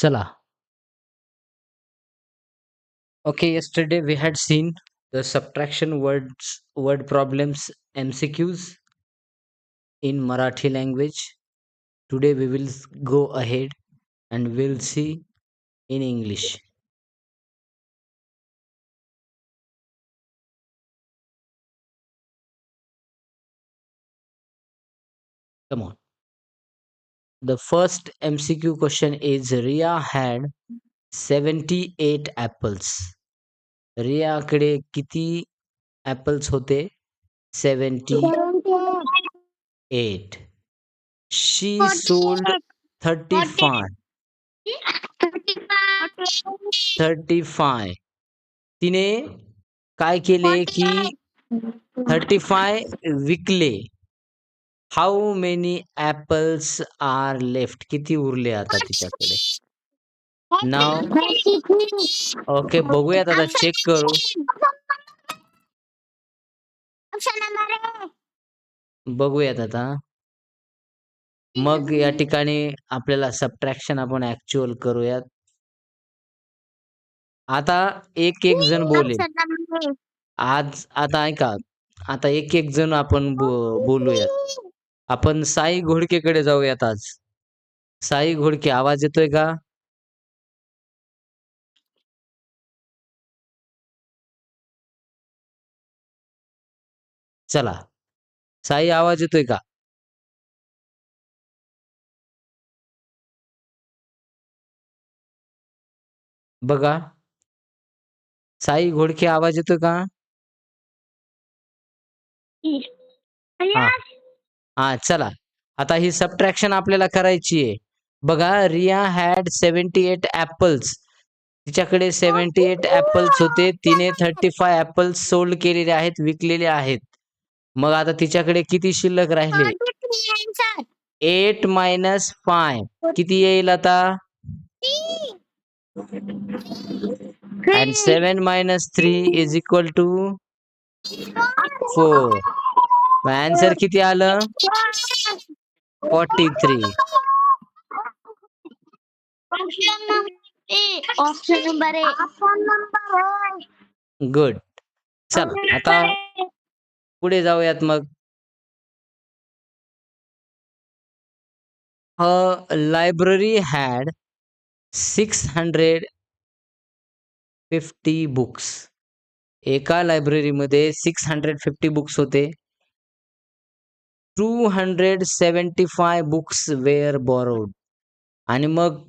चला. Okay, yesterday we had seen the subtraction words, word problems, MCQs in Marathi language. Today we will go ahead and we'll see in English. Come on. The first MCQ question is Ria had 78 apples. रियाकडे किती apples होते? Seventy eight she sold thirty five thirty five तिने काय केले की thirty five विकले. How many apples are left किती उरले आता तिच्याकडे? नाव ओके बघूयात आता चेक करू. बघूयात आता. मग या ठिकाणी आपल्याला सबट्रॅक्शन आपण ऍक्च्युअल करूयात. आता एक एक जण बोलेल. आज आता ऐका. आता एक एक जण आपण बोलूयात. आपण साई घोडकेकडे जाऊयात आज. साई घोडके आवाज येतोय का? चला. साई आवाज येतोय का? बघा. साई घोडके आवाज येतोय का? हा. हा चला. आता ही सबट्रॅक्शन आपल्याला करायची आहे. बघा Riya had seventy eight apples तिच्याकडे सेव्हन्टी एट ऍपल्स होते. तिने थर्टी फाय ऍपल्स सोल्ड केलेले आहेत विकलेले आहेत. मग आता तिच्याकडे किती शिल्लक राहिले? एट मायनस फाय किती येईल आता? And seven minus three is equal to four answer किती आलं? Forty three option number A option number good चला आता पुढे जाऊयात मग. A library had six hundred fifty books एका लायब्ररीमध्ये सिक्स हंड्रेड फिफ्टी बुक्स होते. Two hundred seventy five books were borrowed आणि मग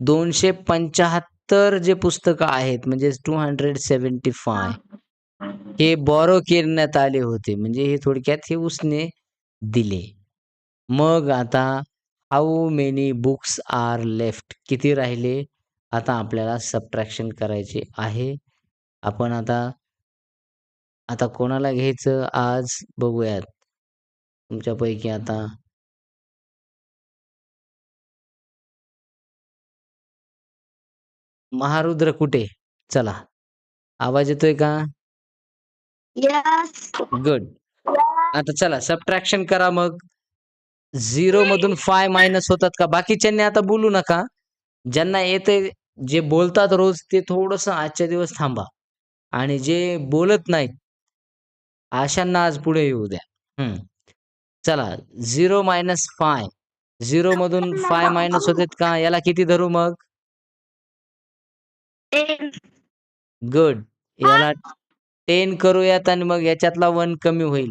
दोनशे पंचाहत्तर जे पुस्तकं आहेत म्हणजे टू हंड्रेड सेवन्टी फाय हे बॉरो करण्यात आले होते. म्हणजे हे थोडक्यात हे उसने दिले. मग आता how many books are left किती राहिले? आता आपल्याला सबट्रॅक्शन करायचे आहे. आपण आता आता कोणाला घ्यायचं आज? बघूयात. तुमच्यापैकी आता? महारुद्र कुठे? चला. आवाज येतोय का? यस गुड आता चला सबट्रॅक्शन करा मग. झिरो मधून फाय मायनस होतात का? बाकीच्यांनी आता बोलू नका. ज्यांना येते जे बोलतात रोज ते थोडस आजच्या दिवस थांबा. आणि जे बोलत नाहीत अशांना आज पुढे येऊ द्या. हम्म. चला झिरो मायनस फाय झिरो मधून फाय मायनस होतात का? याला किती धरू मग? गुड याला टेन करूयात आणि मग याच्यातला वन कमी होईल.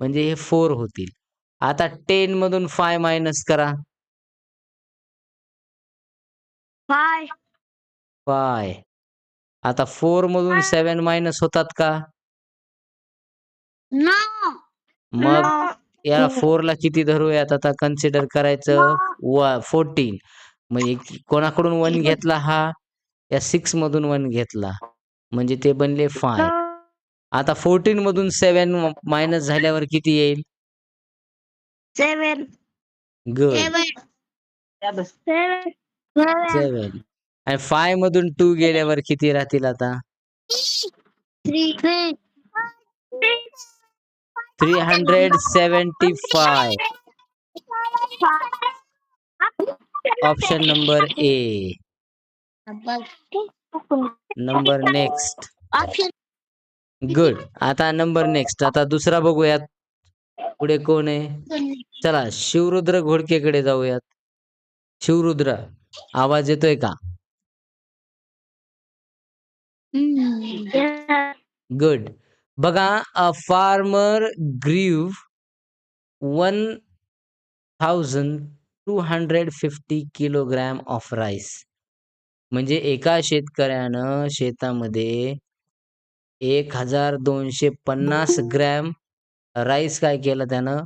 म्हणजे हे फोर होतील. आता टेन मधून फाय मायनस करा. फाय फाय आता फोर मधून सेवन मायनस होतात का? नो मग या फोर ला किती धरूयात आता कन्सिडर करायचं व. फोर्टीन एक- कोणाकडून वन घेतला हा? या सिक्स मधून वन घेतला. म्हणजे ते बनले फाय आता फोर्टीन मधून सेवन मायनस झाल्यावर किती येईल? सेवन गुड सेवन सेवन सेवन आणि फाय मधून टू गेल्यावर किती राहतील आता? Three hundred seventy five option number A number next good आता नंबर नेक्स्ट आता दुसरा बघूयात. पुढे कोण आहे? चला शिवरुद्र घोडकेकडे जाऊयात. शिवरुद्र आवाज येतोय का? गुड बघा a farmer grew one thousand two hundred fifty kilogram of rice. म्हणजे एका शेतकऱ्यानं शेतामध्ये एक हजार दोनशे पन्नास ग्रॅम राईस काय केलं त्यानं?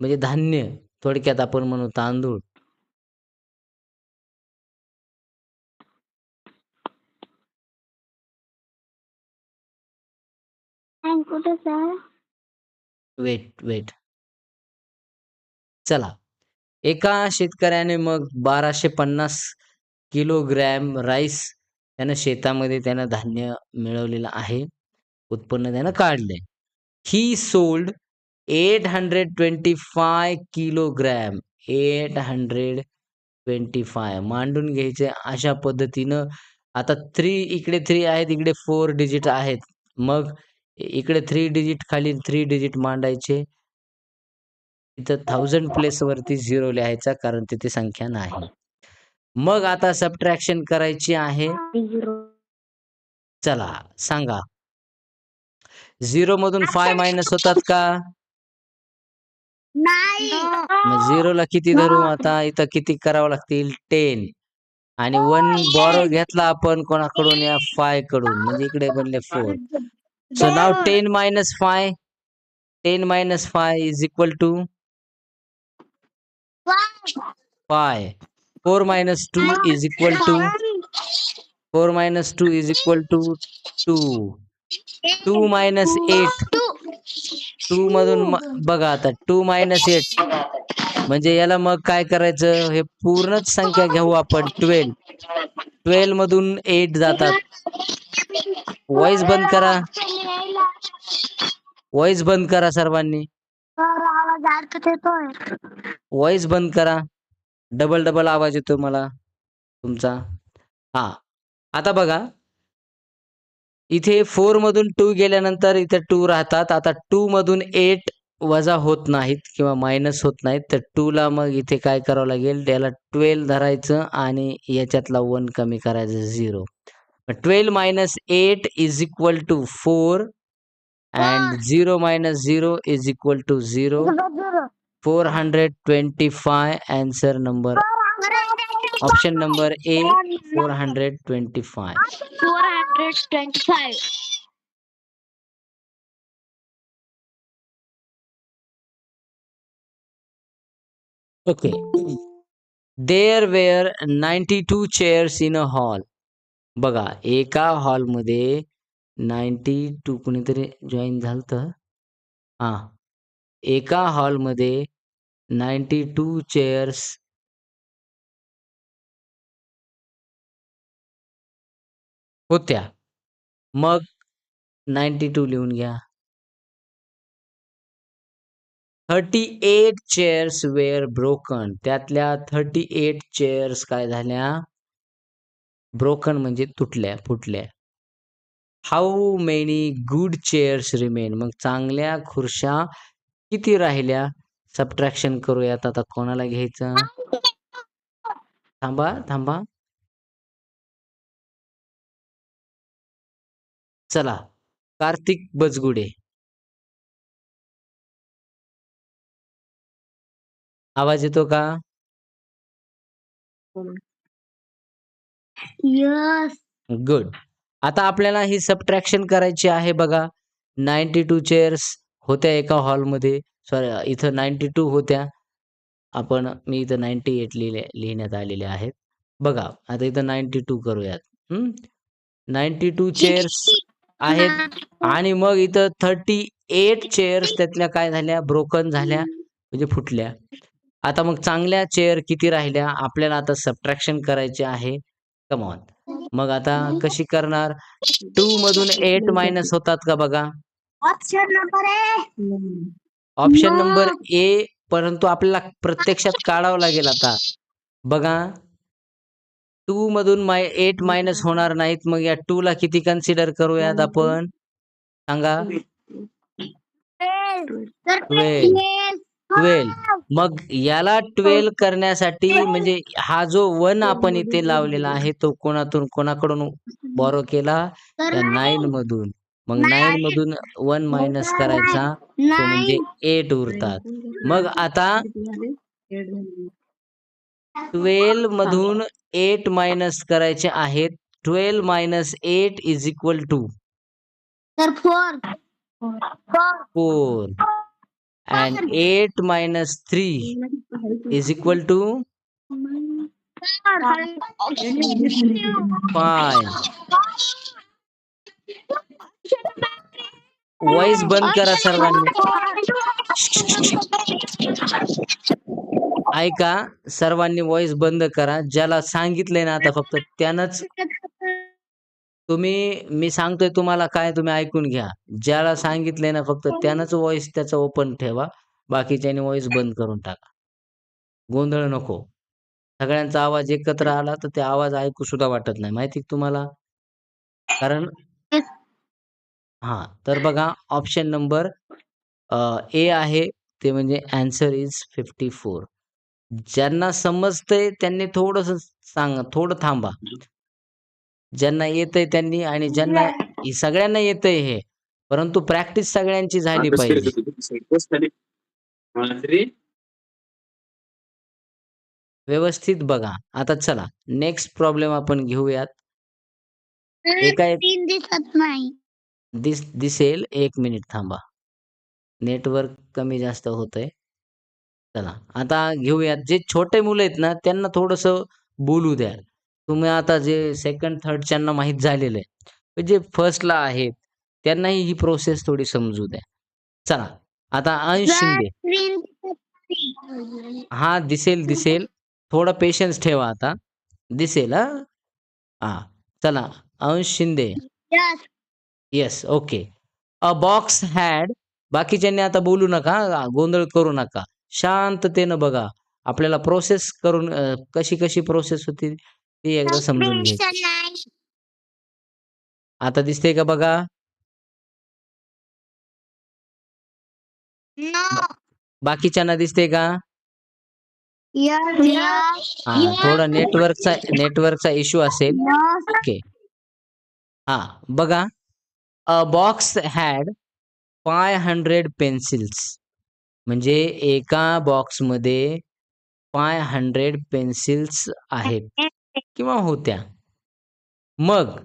म्हणजे धान्य थोडक्यात आपण म्हणू तांदूळ. कुठं सर वेट वेट चला. एका शेतकऱ्याने मग बाराशे पन्नास किलोग्रॅम राईस त्यानं शेतामध्ये त्यानं धान्य मिळवलेलं आहे. उत्पन्न त्यानं काढलंय he sold eight hundred twenty five kilogram. Eight hundred twenty five मांडून घ्यायचे अशा पद्धतीनं. आता थ्री इकडे थ्री आहेत इकडे फोर डिजिट आहेत. मग इकडे थ्री डिजिट खाली थ्री डिजिट मांडायचे. इथं थाउजंड प्लेस वरती झिरो लिहायचा कारण तिथे संख्या नाही. मग आता सबट्रॅक्शन करायची आहे. चला सांगा. झिरो मधून फाय मायनस होतात का? नाही. मग झिरोला किती धरू आता? इथं किती करावं लागतील? टेन आणि वन बॉरो घेतला आपण कोणाकडून? या फायकडून. म्हणजे इकडे बनले four so now ten minus five ten minus five is equal to five four minus two is equal to four minus two is equal to two two minus eight two मधून म- बघा आता टू मायनस एट म्हणजे याला मग काय करायचं? हे पूर्णच संख्या घेऊ आपण ट्वेल्व ट्वेल्व मधून एट जातात. वॉइस बंद करा. वॉइस बंद करा सर्वांनी. आवाज अडकत येतोय. वॉइस बंद करा. डबल डबल आवाज येतो मला तुमचा. हा आता बघा. इथे फोर मधून टू गेल्यानंतर इथे टू राहतात. आता टू मधून एट वजा होत नाहीत किंवा मायनस होत नाहीत. तर टू ला मग इथे काय करावं लागेल? त्याला ट्वेल्व धरायचं आणि याच्यातला वन कमी करायचं zero twelve minus eight is equal to four and zero minus zero is equal to zero four hundred twenty five answer number option number A four hundred twenty five four hundred twenty five okay there were ninety two chairs in a hall बघा एका हॉलमध्ये ninety two कुणीतरी join झालं हा. एका हॉलमध्ये ninety two chairs होत्या. मग नाईन्टी टू लिहून घ्या. Thirty eight chairs were broken. त्यातल्या थर्टी एट चेअर्स काय झाल्या? ब्रोकन म्हणजे तुटल्या फुटल्या. How many good chairs remain मग चांगल्या खुर्च्या किती राहिल्या? सबट्रॅक्शन करूयात आता कोणाला घ्यायचं? थांबा थांबा. चला कार्तिक बजगुडे. आवाज येतो का? गुड आता आपल्याला ही सबट्रॅक्शन करायची आहे बघा. नाईन्टी टू चेअर्स होत्या एका हॉलमध्ये सॉरी इथं नाईन्टी टू होत्या. आपण मी इथं नाईन्टी एट लिहिले लिहिण्यात आलेले आहेत. बघा आता इथं नाईन्टी टू करूयात. नाईन्टी टू चेअर्स आहेत. आणि मग इथं थर्टी एट चेअर्स त्यातल्या काय झाल्या? ब्रोकन झाल्या. म्हणजे फुटल्या. आता मग चांगल्या चेअर किती राहिल्या? आपल्याला आता सबट्रॅक्शन करायचे आहे. कमॉन मग आता कशी करणार? टू मधून एट मायनस होतात का बघा? Option number A. Option number A परंतु आपल्याला प्रत्यक्षात काढावं लागेल आता. बघा. टू मधून माय एट मायनस होणार नाहीत. मग या टू ला किती कन्सिडर करूयात आपण? सांगा. ट्वेल्व ट्वेल्व मग याला ट्वेल्व करण्यासाठी म्हणजे हा जो वन आपण इथे लावलेला आहे तो कोणातून कोणाकडून बॉरो केला? या नाईन मधून. मग नाईन मधून वन मायनस करायचा. तो म्हणजे एट उरतात. मग आता ट्वेल्व मधून एट मायनस करायचे आहेत. Twelve minus eight is equal to तर four four and eight minus three is equal to five voice बंद करा सर्वांनी. ऐका सर्वांनी वॉइस बंद करा. ज्याला सांगितलंय ना आता फक्त त्यानंच तुम्ही मी सांगतोय तुम्हाला काय तुम्ही ऐकून घ्या. ज्याला सांगितले ना फक्त त्यानंच व्हॉइस त्याचा ओपन ठेवा. बाकीच्यानी व्हॉइस बंद करून टाका. गोंधळ नको. सगळ्यांचा आवाज एकत्र आला तर ते आवाज ऐकू सुद्धा वाटत नाही. माहिती तुम्हाला? कारण हा तर बघा ऑप्शन नंबर ए आहे ते म्हणजे अँसर इज फिफ्टी फोर ज्यांना समजतंय त्यांनी थोडस सांग थोडं थांबा. ज्यांना येतंय त्यांनी आणि ज्यांना हे सगळ्यांना येतंय हे. परंतु प्रॅक्टिस सगळ्यांची झाली पाहिजे. व्यवस्थित बघा. आता चला. नेक्स्ट प्रॉब्लेम आपण घेऊयात. एका एक तीन दिसत नाही. दिस दिसेल. एक मिनिट थांबा. नेटवर्क कमी जास्त होतंय. चला. आता घेऊयात. जे छोटे मुलं आहेत ना त्यांना थोडस बोलू द्या तुम्ही आता जे सेकंड थर्डच्यांना माहीत झालेलं आहे जे फर्स्टला आहेत त्यांनाही ही प्रोसेस थोडी समजू द्या. चला आता अंश शिंदे. हा दिसेल दिसेल. थोडा पेशन्स ठेवा आता. दिसेल हा? हा चला Ansh Shinde. Yes okay a box had बाकीच्यांनी आता बोलू नका गोंधळ करू नका. शांततेनं बघा. आपल्याला प्रोसेस करून कशी कशी प्रोसेस होती ती एकदा समजून नाही आता दिसते का बघा. बाकीच्यांना दिसते का. हा थोडा नेटवर्कचा नेटवर्कचा इश्यू असेल. ओके हा बघा. A box had five hundred pencils म्हणजे एका बॉक्समध्ये फाय हंड्रेड पेन्सिल्स आहेत. किंवा होत्या. मग.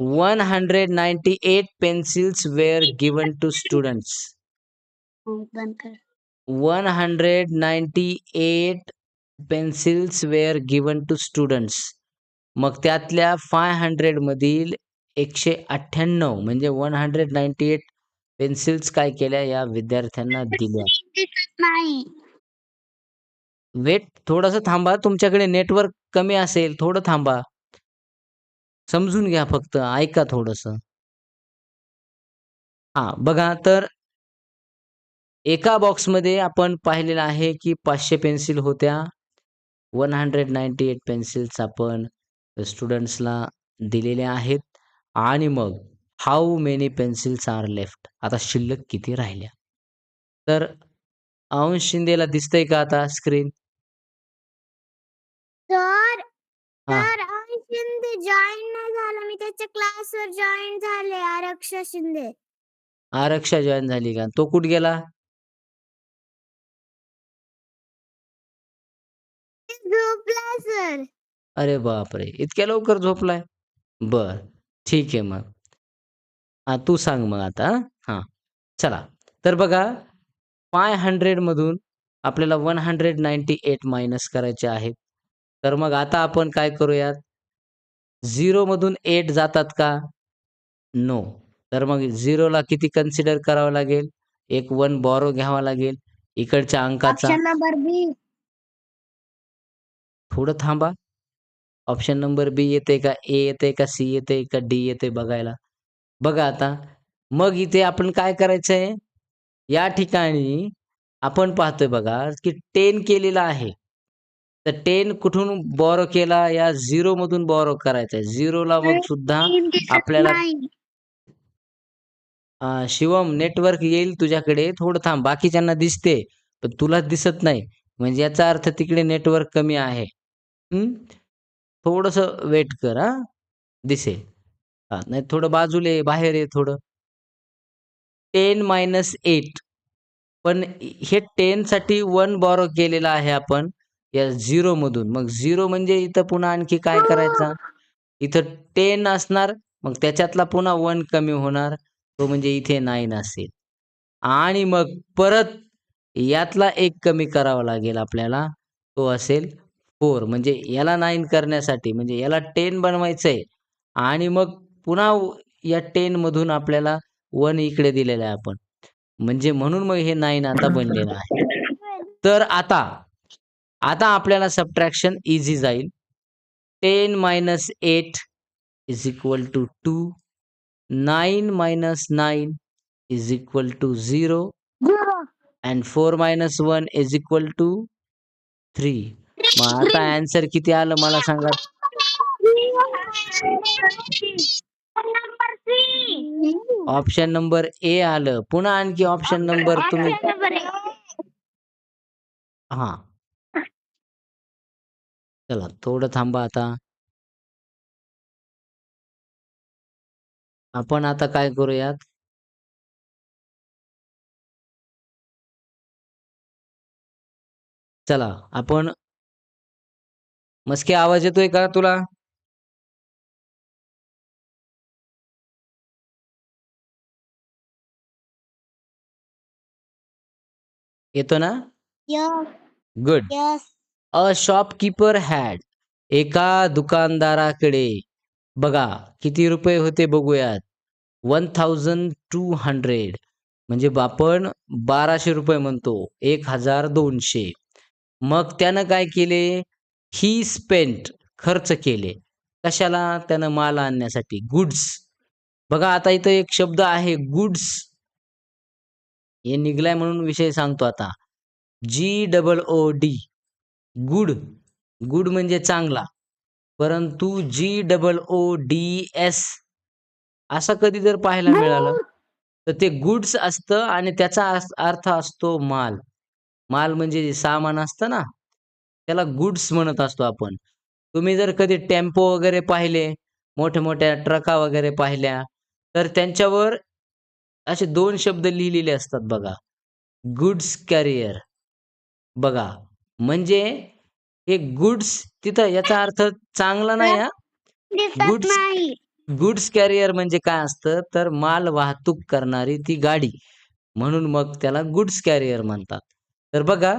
One hundred ninety eight pencils were given to students. One hundred ninety eight pencils were given to students मग त्यातल्या फाय हंड्रेड मधील एकशे अठ्ठ्याण्णव म्हणजे one hundred ninety eight pencils काय केल्या या विद्यार्थ्यांना दिल्या. वेट थोडंसं थांबा तुमच्याकडे नेटवर्क कमी असेल थोडं थांबा. समजून घ्या फक्त ऐका थोडस. हा बघा तर एका बॉक्समध्ये आपण पाहिलेलं आहे की पाचशे पेन्सिल होत्या. One hundred ninety eight pencils आपण स्टुडंट्सला दिलेल्या आहेत. आणि मग how many pencils are left आता शिल्लक किती राहिल्या? तर अंश शिंदेला दिसतंय का आता स्क्रीन तर हा. तर शिंदे जॉईन नाही झाला. मी त्याच्या क्लासवर जॉईन झाले. आरक्ष शिंदे. आरक्षा जॉईन झाली का? तो कुठे गेला? झोपला सर अरे बापरे! इतक्या लवकर झोपलाय? बर. ठीक आहे मग. हा तू सांग मग आता हा. चला. तर बघा फाय हंड्रेड मधून आपल्याला one hundred ninety eight minus करायचे आहेत. तर मग आता आपण काय करूयात? झिरो मधून एट जातात का? नो तर मग झिरोला किती कन्सिडर करावं लागेल? एक वन बॉरो घ्यावा लागेल इकडच्या अंकाचा. ऑप्शन नंबर बी थोडं थांबा. ऑप्शन नंबर बी येते का? ए येते का? सी येते का? डी येते बघायला. बघा आता. मग इथे आपण काय करायचंय? या ठिकाणी आपण पाहतोय बघा की टेन केलेलं आहे. तर टेन कुठून बॉरो केला? या झिरो मधून बॉरो करायचा आहे झिरोला मग सुद्धा आपल्याला शिवम नेटवर्क येईल तुझ्याकडे. थोडं थांब बाकीच्यांना दिसते पण तुला दिसत नाही. म्हणजे याचा अर्थ तिकडे नेटवर्क कमी आहे. थोडस वेट कर हा. दिसेल. नाही थोडं बाजूला बाहेर ये थोडं. टेन मायनस एट पण हे टेन साठी वन बॉरो केलेला आहे आपण. या झिरो मधून. मग झिरो म्हणजे इथं पुन्हा आणखी काय करायचा? इथं टेन असणार मग त्याच्यातला पुन्हा वन कमी होणार. तो म्हणजे इथे नाईन असेल. आणि मग परत यातला एक कमी करावा लागेल आपल्याला. तो असेल फोर. म्हणजे याला नाईन करण्यासाठी म्हणजे याला टेन बनवायचं आहे आणि मग पुन्हा या टेन मधून आपल्याला वन इकडे दिलेलं आहे आपण. म्हणजे म्हणून मग हे नाईन आता बनलेलं आहे. तर आता आता आपल्याला सबट्रॅक्शन इझी जाईल. Ten minus eight is equal to two nine minus nine is equal to zero and four minus one is equal to three मग आता आन्सर किती आलं मला सांगा? ऑप्शन नंबर ए आलं. पुन्हा आणखी ऑप्शन नंबर तुम्ही हा. चला थोडं थांबा आता. आपण आता काय करूयात? चला आपण मस्के आवाज येतोय का तुला? येतो ना? गुड अ शॉपकीपर हॅड एका दुकानदाराकडे. बघा किती रुपये होते बघूयात. वन थाउजंड टू हंड्रेड म्हणजे आपण बाराशे रुपये म्हणतो. एक हजार दोनशे. मग त्यानं काय केले? ही स्पेंट खर्च केले. कशाला? त्यानं माल आणण्यासाठी. गुड्स बघा आता इथं एक शब्द आहे गुड्स हे निघलाय म्हणून विषय सांगतो आता. G double O D good. Good म्हणजे चांगला. परंतु G double O D S असं कधी जर पाहायला मिळालं तर ते गुड्स असतं आणि त्याचा अर्थ असतो माल. माल म्हणजे जे सामान असतं ना त्याला गुड्स म्हणत असतो आपण. तुम्ही जर कधी टेम्पो वगैरे पाहिले मोठ्या मोठ्या ट्रका वगैरे पाहिल्या तर त्यांच्यावर असे दोन शब्द लिहिलेले असतात बघा. Goods carrier. बघा म्हणजे हे गुड्स तिथं याचा अर्थ चांगला नाही हा. नाही. गुड्स कॅरियर म्हणजे काय असतं? तर माल वाहतूक करणारी ती गाडी. म्हणून मग त्याला गुड्स कॅरियर म्हणतात. तर बघा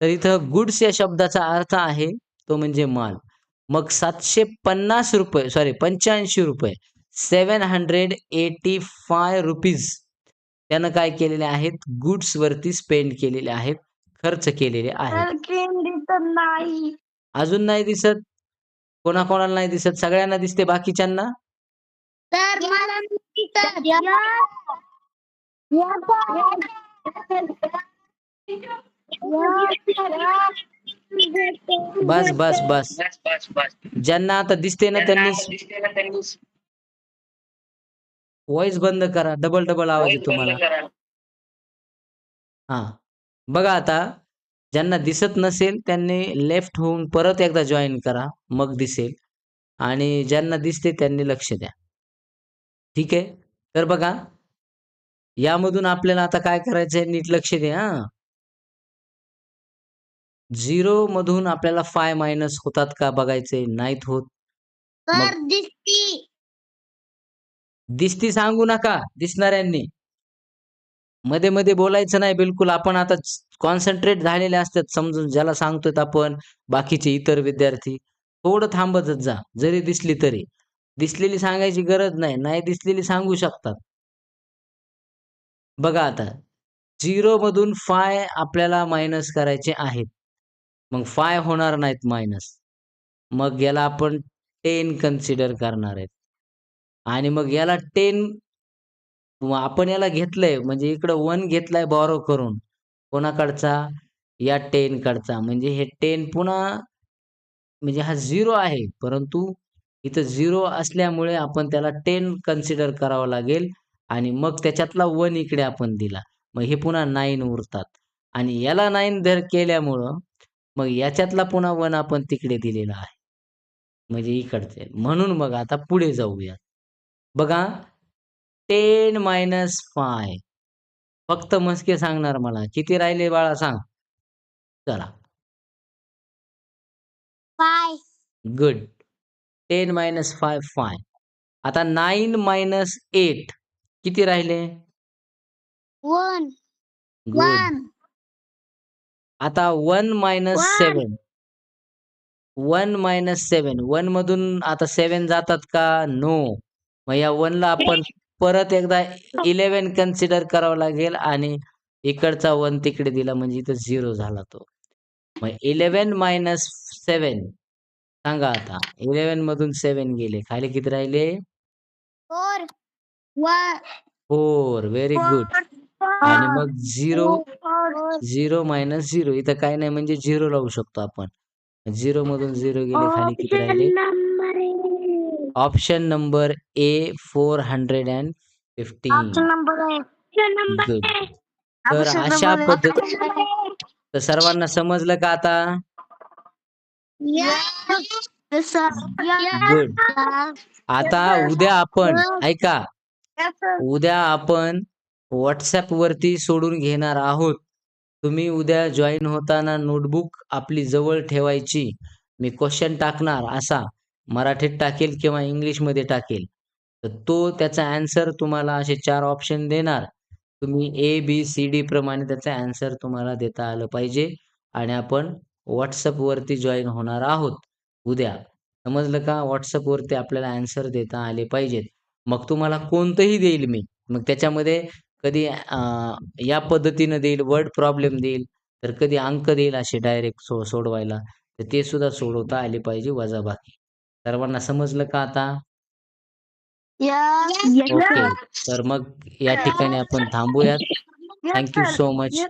तर इथं गुड्स या शब्दाचा अर्थ आहे तो म्हणजे माल. मग सातशे पन्नास रुपये सॉरी पंच्याऐंशी रुपये seven hundred eighty five rupees त्यानं काय केलेले आहेत? गुड्स वरती स्पेंड केलेले आहेत. खर्च केलेले आहेत. नाही. अजून नाही दिसत. कोणाकोणाला नाही दिसत. सगळ्यांना दिसते बाकीच्यांना. तर मला बस बस बस. ज्यांना आता दिसते ना त्यांनी व्हॉइस बंद करा. डबल डबल आवाज येतो मला. हा. बघा आता ज्यांना दिसत नसेल त्यांनी लेफ्ट होऊन परत एकदा जॉईन करा मग दिसेल. आणि ज्यांना दिसते त्यांनी लक्ष द्या. ठीक आहे? तर बघा यामधून आपल्याला आता काय करायचंय? नीट लक्ष द्या हा. झिरो मधून आपल्याला फाय मायनस होतात का बघायचे नाहीत होत. दिसती सांगू नका दिसणाऱ्यांनी. मध्ये मध्ये बोलायचं नाही बिलकुल. आपण आता कॉन्सन्ट्रेट झालेले असतात समजून ज्याला सांगतोय आपण बाकीचे इतर विद्यार्थी. थोडं थांबतच जा जरी दिसली तरी. दिसलेली सांगायची गरज नाही नाही दिसलेली सांगू शकतात. बघा आता झिरो मधून फाय आपल्याला मायनस करायचे आहेत. मग फाय होणार नाहीत मायनस मग याला आपण टेन कन्सिडर करणार आहेत. आणि मग याला टेन आपण याला घेतलंय म्हणजे इकडं वन घेतलाय बॉरो करून कोणाकडचा या टेन कडचा म्हणजे हे टेन पुन्हा म्हणजे हा झिरो आहे, परंतु इथं झिरो असल्यामुळे आपण त्याला टेन कन्सिडर करावं लागेल आणि मग त्याच्यातला वन इकडे आपण दिला. मग हे पुन्हा नाईन उरतात आणि याला नाईन धर केल्यामुळं मग याच्यातला पुन्हा वन आपण तिकडे दिलेला आहे. म्हणजे इकडचे. म्हणून मग आता पुढे जाऊया. बघा 10 मायनस 5 फक्त मस्के सांगणार मला. किती राहिले बाळा सांग? चला. 5. गुड. 10 मायनस 5 5. आता 9 मायनस 8 किती राहिले? 1. गुड. 1. आता 1 मायनस 1. 7. 1 मायनस 7. 1 मधून आता 7 जातात का? नो. मग या 1 ला आपण परत एकदा 11 कन्सिडर करावं लागेल आणि इकडचा 1 तिकडे दिला म्हणजे इथं 0 झाला तो. मग 11 मायनस 7 सांगा आता. 11 मधून 7 गेले. खाली किती राहिले? 4. 1. 4. Very good. आणि मग 0 0 मायनस 0 इथं काही नाही म्हणजे 0 लावू शकतो आपण. 0 मधून 0 गेले. खाली किती राहिले? Option number A 415. नंबर आहे. गुड. तर अशा पद्धती तर सर्वांना समजलं का आता? गुड. आता उद्या आपण ऐका. उद्या आपण WhatsApp वरती सोडून घेणार आहोत. तुम्ही उद्या जॉइन होताना नोटबुक आपली जवळ ठेवायची. मी क्वेशन टाकणार असा मराठीत टाकेल किंवा इंग्लिशमध्ये टाकेल. तर तो त्याचा ॲन्सर तुम्हाला असे चार ऑप्शन देणार. तुम्ही ए, बी, सी, डी प्रमाणे त्याचा ॲन्सर तुम्हाला देता आलं पाहिजे आणि आपण व्हॉट्सअपवरती वरती होणार आहोत उद्या. समजलं का? व्हॉट्सअपवरती वरती आपल्याला ॲन्सर देता आले पाहिजेत. मग तुम्हाला कोणतंही देईल मी. मग त्याच्यामध्ये कधी या पद्धतीनं देईल, वर्ड प्रॉब्लेम देईल, तर कधी अंक देईल असे डायरेक्ट सो सोडवायला. तर ते सुद्धा सोडवता आले पाहिजे वजाबाकी. सर्वांना समजलं का आता? ओके. तर मग या ठिकाणी आपण थांबूयात. Thank you so much.